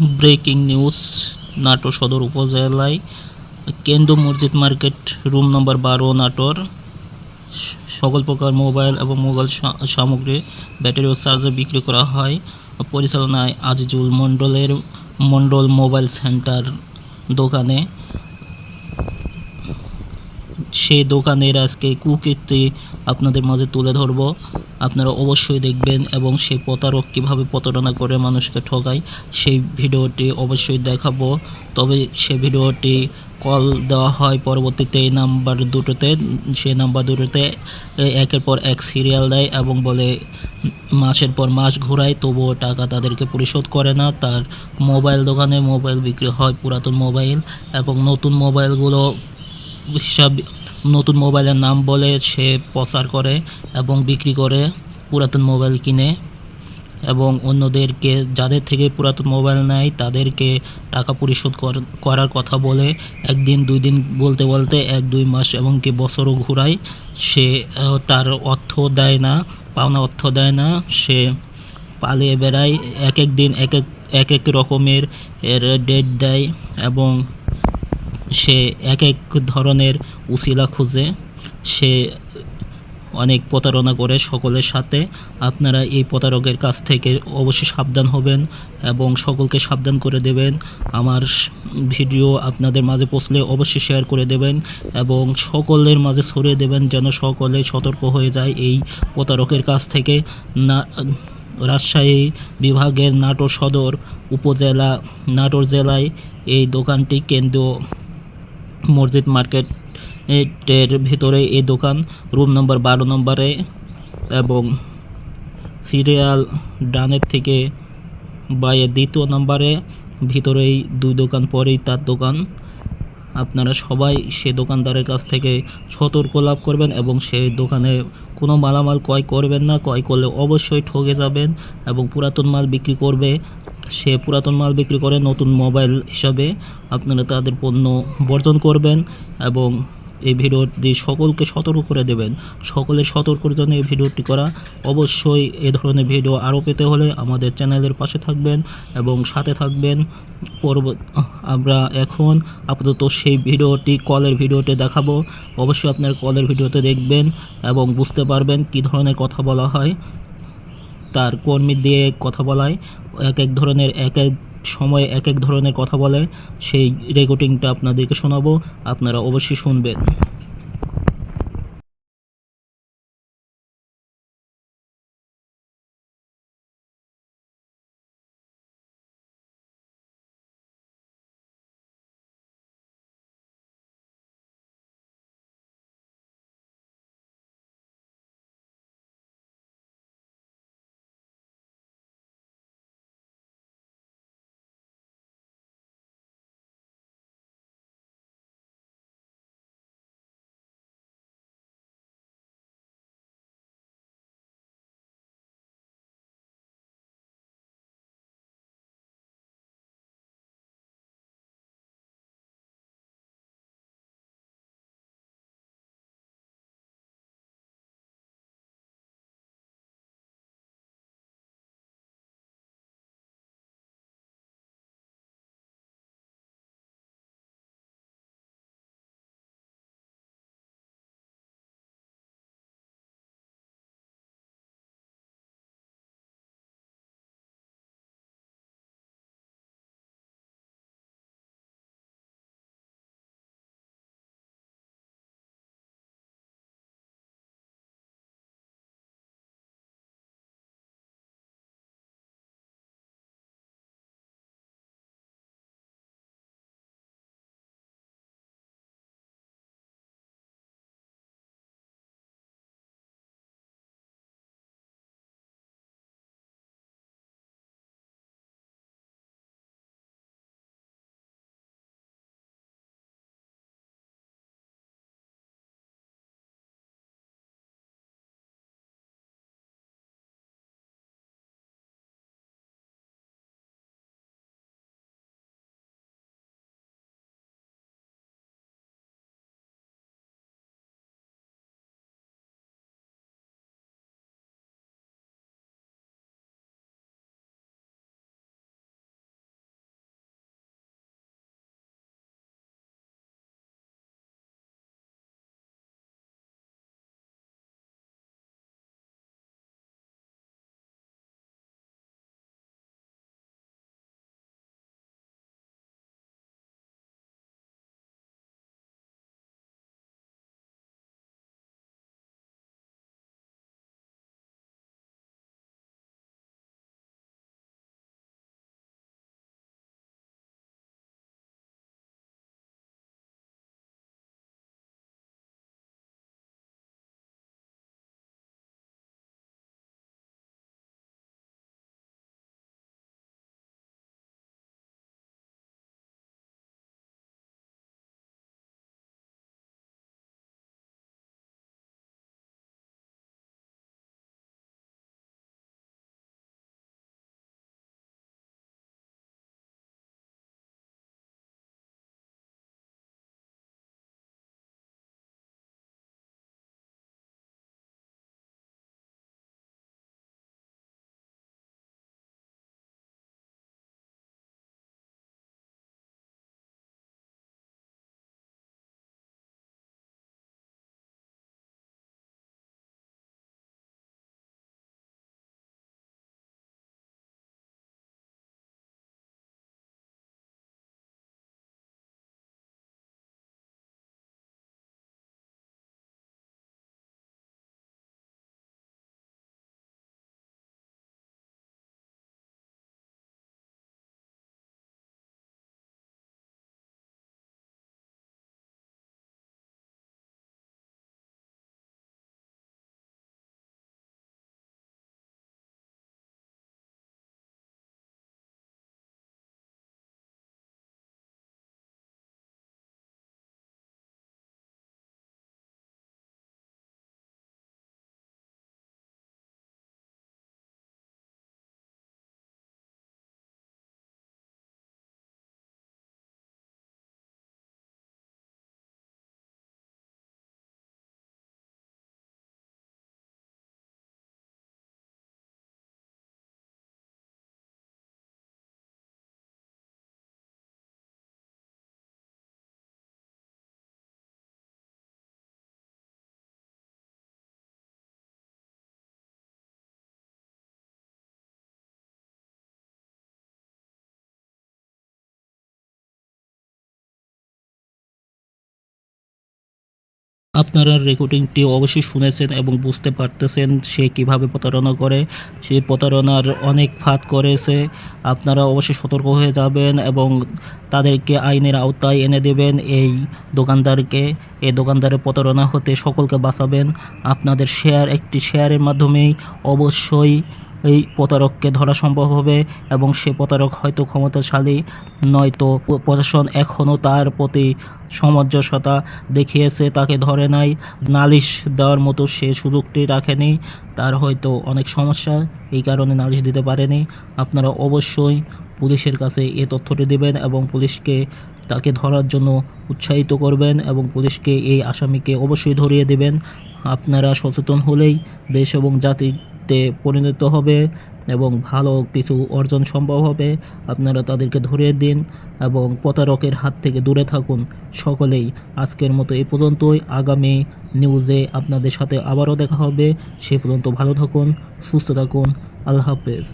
Breaking news, Natore সদর উপজেলায় কেন্দ্র মসজিদ মার্কেট, রুম নম্বর বারো, নাটোর। সকল প্রকার মোবাইল এবং মোবাইল সামগ্রী, ব্যাটারি ও চার্জার বিক্রি করা হয়। পরিচালনায় আজিজুল মণ্ডলের মণ্ডল মোবাইল সেন্টার দোকানে সেই দোকানের আজকে কুকীর্তি আপনাদের মাঝে তুলে ধরব। আপনারা অবশ্যই দেখবেন এবং সেই প্রতারক কীভাবে প্রতারণা করে মানুষকে ঠকায়, সেই ভিডিওটি অবশ্যই দেখাবো। তবে সে ভিডিওটি কল দেওয়া হয় পরবর্তীতে এই নাম্বার দুটোতে সেই নাম্বার দুটোতে একের পর এক সিরিয়াল দেয় এবং বলে, মাসের পর মাস ঘোরায়, তবুও টাকা তাদেরকে পরিশোধ করে না। তার মোবাইল দোকানে মোবাইল বিক্রি হয় পুরাতন মোবাইল এবং নতুন মোবাইলগুলো নতুন মোবাইলের নাম বলে সে প্রচার করে এবং বিক্রি করে পুরাতন মোবাইল কিনে এবং অন্যদেরকে, যাদের থেকে পুরাতন মোবাইল নেয়, তাদেরকে টাকা পরিশোধ কর- করার কথা বলে একদিন, দুই দিন বলতে বলতে এক, দুই মাস এবং এমনকি বছরও ঘোরায়, সে তার অর্থ দেয় না, পাওনা অর্থ দেয় না, সে পালিয়ে বেড়ায়, এক এক দিন এক এক এক এক রকমের, এর ডেট দেয় এবং সে এক এক ধরনের উসিলা খুঁজে, সে অনেক প্রতারণা করে সকলের সাথে। আপনারা এই প্রতারকের কাছ থেকে অবশ্যই সাবধান হবেন এবং সকলকে সাবধান করে দেবেন। আমার ভিডিও আপনাদের মাঝে পৌঁছলে অবশ্যই শেয়ার করে দেবেন এবং সকলের মাঝে ছড়িয়ে দেবেন যেন সকলে সতর্ক হয়ে যায় এই প্রতারকের কাছ থেকে। না রাজশাহী বিভাগের নাটোর সদর উপজেলা নাটোর জেলায় এই দোকানটি কেন্দ্র মসজিদ মার্কেট এর ভিতরে এই দোকান। রুম নম্বর বারো নম্বরে এবং সিরিয়াল ডানের থেকে বা এর দ্বিতীয় নম্বরে। ভিতরেই দুই দোকান, পরেই তার দোকান। আপনারা সবাই সে দোকানদারের কাছ থেকে সতর্ক লাভ করবেন এবং সেই দোকানে কোনো মালামাল ক্রয় করবেন না। ক্রয় করলে অবশ্যই ঠকে যাবেন এবং পুরাতন মাল বিক্রি করবে। সে পুরাতন মাল বিক্রি করে নতুন মোবাইল হিসাবে আপনারা তাদের পণ্য বর্জন করবেন এবং এই ভিডিওটি সকলকে সতর্ক করে দেবেন। সকলের সতর্কর জন্য এই ভিডিওটি করা। অবশ্যই এ ধরনের ভিডিও আরও পেতে হলে আমাদের চ্যানেলের পাশে থাকবেন এবং সাথে থাকবেন। আমরা এখন আপাতত সেই ভিডিওটি, কলের ভিডিওতে দেখাবো। অবশ্যই আপনার কলের ভিডিওতে দেখবেন এবং বুঝতে পারবেন কী ধরনের কথা বলা হয়। তার কর্মী দিয়ে কথা বলায়, এক এক ধরনের, এক এক সময়ে এক এক ধরনের কথা বলে। সেই রেকর্ডিংটা আপনাদেরকে শোনাবো, আপনারা অবশ্যই শুনবেন। আপনারা রেকর্ডিংটি অবশ্যই শুনেছেন এবং বুঝতে পারতেছেন সে কীভাবে প্রতারণা করে। সে প্রতারণার অনেক ফাঁদ করেছে। আপনারা অবশ্যই সতর্ক হয়ে যাবেন এবং তাদেরকে আইনের আওতায় এনে দেবেন এই দোকানদারকে। এই দোকানদারের প্রতারণা হতে সকলকে বাঁচাবেন। আপনাদের শেয়ার একটি শেয়ারের মাধ্যমেই অবশ্যই এই প্রতারককে ধরা সম্ভব হবে এবং সে প্রতারক হয়তো ক্ষমতাশালী, নয়তো প্রশাসন এখনও তার প্রতি সামঞ্জস্যতা দেখিয়েছে, তাকে ধরে নাই। নালিশ দেওয়ার মতো সে সুযোগটি রাখেনি। তার হয়তো অনেক সমস্যা, এই কারণে নালিশ দিতে পারেনি। আপনারা অবশ্যই পুলিশের কাছে এ তথ্যটি দেবেন এবং পুলিশকে তাকে ধরার জন্য উৎসাহিত করবেন এবং পুলিশকে এই আসামিকে অবশ্যই ধরিয়ে দেবেন। আপনারা সচেতন হলেই দেশ এবং জাতিতে পরিণত হবে এবং ভালো কিছু অর্জন সম্ভব হবে। আপনারা তাদেরকে ধরিয়ে দিন এবং প্রতারকের হাত থেকে দূরে থাকুন। সকলেই আজকের মতো এ পর্যন্তই। আগামী নিউজে আপনাদের সাথে আবারও দেখা হবে। সে পর্যন্ত ভালো থাকুন, সুস্থ থাকুন। আল্লাহ হাফেজ।